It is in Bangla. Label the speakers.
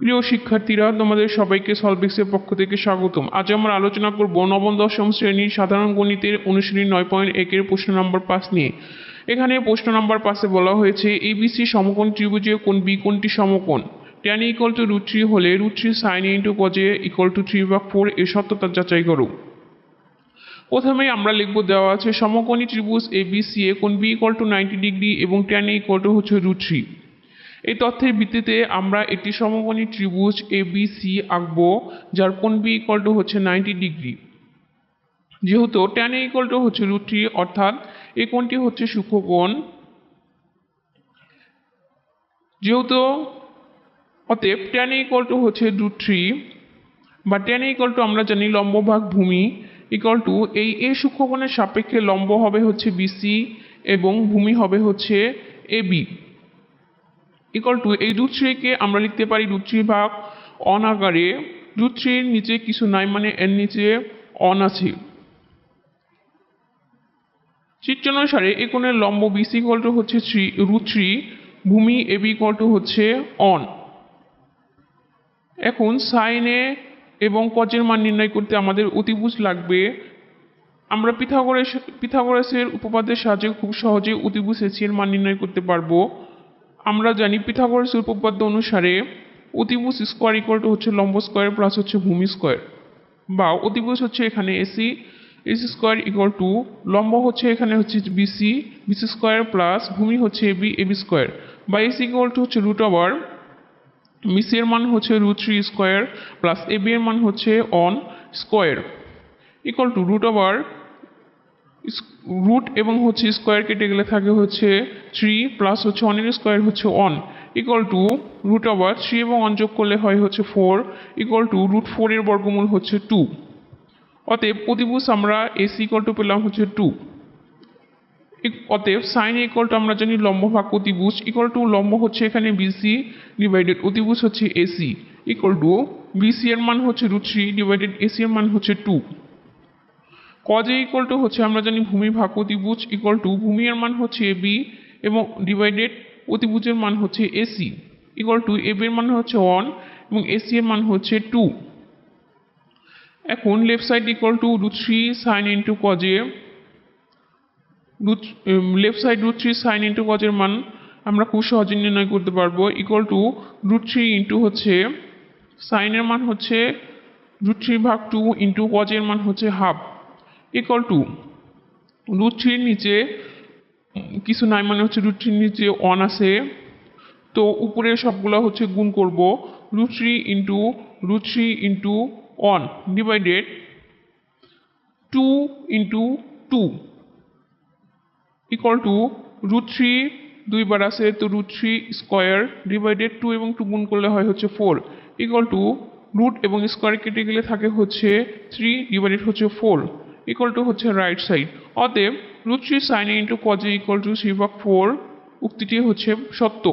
Speaker 1: প্রিয় শিক্ষার্থীরা, তোমাদের সবাইকে সলভিক্সের পক্ষ থেকে স্বাগতম। আজ আমরা আলোচনা করব নবম, দশম শ্রেণির সাধারণ গণিতের অনুশ্রেণী নয় পয়েন্ট একের প্রশ্ন নম্বর পাঁচ নিয়ে। এখানে প্রশ্ন নম্বর পাঁচে বলা হয়েছে এবিসি সমকোণ ত্রিভুজে কোন বি কোনটি সমকোণ। Tan equal to root three হলে root three sine into cos A equal to three বা ফোর এ সত্যতা যাচাই করো। প্রথমেই আমরা লিখব দেওয়া আছে, সমকোণী ত্রিভুজ এ বি সি এ কোণ B equal to ninety degree এবং ট্যান ইকুয়াল টু হচ্ছে রুট থ্রি এই তথ্যের ভিত্তিতে আমরা একটি সমকোণী ত্রিভুজ এ বি সি আঁকবো, যার কোণ বি ইকুয়াল টু হচ্ছে নাইনটি ডিগ্রি যেহেতু ট্যান এ ইকুয়াল টু হচ্ছে রুট থ্রি অর্থাৎ এই কোণটি হচ্ছে সূক্ষ্মকোণ যেহেতু অতএব ট্যান ইকুয়াল টু হচ্ছে রুট থ্রি বা ট্যান ইকুয়াল টু আমরা জানি লম্ব ভাগ ভূমি ইকুয়াল টু এই এ সূক্ষ্মকোণের সাপেক্ষে লম্ব হবে হচ্ছে বিসি এবং ভূমি হবে হচ্ছে এ বি ইকুয়াল টু এই রুট থ্রিকে আমরা লিখতে পারি থ্রি ভাগ অন আকারে। থ্রির নিচে কিছু নাই মানে এর নিচে অন আছে। চিত্রানুসারে এই কোণের লম্ব বিসি ইকুয়াল টু হচ্ছে থ্রি রুট থ্রি ভূমি এবি ইকুয়াল টু হচ্ছে অন এখন সাইনে এবং কজের মান নির্ণয় করতে আমাদের অতিভুজ লাগবে। আমরা পিথাগোরাস পিথাগোরাসের উপপাদ্যের সাহায্যে খুব সহজে অতিভুজ এর মান নির্ণয় করতে পারব। আমরা জানি পিথাগোরাসের উপপাদ্য অনুসারে অতিভুজ স্কোয়ার ইকুয়াল টু হচ্ছে লম্ব স্কোয়ার প্লাস হচ্ছে ভূমি স্কোয়ার বা অতিভুজ হচ্ছে এখানে AC AC square equal to লম্ব হচ্ছে এখানে হচ্ছে বিসি বিসি স্কোয়ার প্লাস ভূমি হচ্ছে এবি এবি স্কোয়ার বা এসি ইকুয়াল টু হচ্ছে রুট ওভার বিসি এর মান হচ্ছে root three square plus AB এর মান হচ্ছে one square equal to root over root এবং হচ্ছে স্কোয়ার কেটে গেলে থাকে হচ্ছে থ্রি প্লাস হচ্ছে অনের স্কোয়ার হচ্ছে one equal to root over three এবং অন যোগ করলে হয় হচ্ছে ফোর ইকুয়াল টু রুট ফোরের বর্গমূল হচ্ছে টু অতএব প্রতিভুজ আমরা এসি ইকুয়াল টু পেলাম হচ্ছে টু অতএব সাইন ইকুয়াল টু আমরা জানি লম্ব ভাগ অতিভুজ ইকুয়াল টু লম্ব হচ্ছে এখানে বিসি ডিভাইডেড অতিভুজ হচ্ছে এসি ইকুয়াল টু বিসি এর মান হচ্ছে রুট থ্রি ডিভাইডেড এসি এর মান হচ্ছে টু কজে ইকুয়াল টু হচ্ছে আমরা জানি ভূমি ভাগ অতিভুজ ইকুয়াল টু ভূমি এর মান হচ্ছে এ বি এবং ডিভাইডেড অতিভুজের মান হচ্ছে এসি ইকুয়াল টু এবি এর মান হচ্ছে ওয়ান এবং এসি এর মান হচ্ছে টু এখন left side equal to root three sine into cos A root left side root three sine into কজের মান আমরা খুব সহজে নির্ণয় করতে পারব। Equal to root three into হচ্ছে সাইনের মান হচ্ছে রুট থ্রি ভাগ টু ইন্টু কজের মান হচ্ছে হাফ ইকুয়াল টু রুট থ্রির নিচে, কিছু নাই মানে হচ্ছে রুট থ্রির নিচে অন আছে। তো উপরে সবগুলো হচ্ছে গুণ করব root three into root three into one divided two into two equal to root three দুইবার আছে, তো root three square divided two এবং টু গুণ করলে হয় হচ্ছে ফোর ইকুয়াল টু রুট এবং স্কোয়ার কেটে গেলে থাকে হচ্ছে থ্রি ডিভাইডেড হচ্ছে ফোর ইকুয়াল টু হচ্ছে রাইট সাইড অতএব root three sine into cos A equal to three ভাগ ফোর উক্তিটি হচ্ছে সত্য।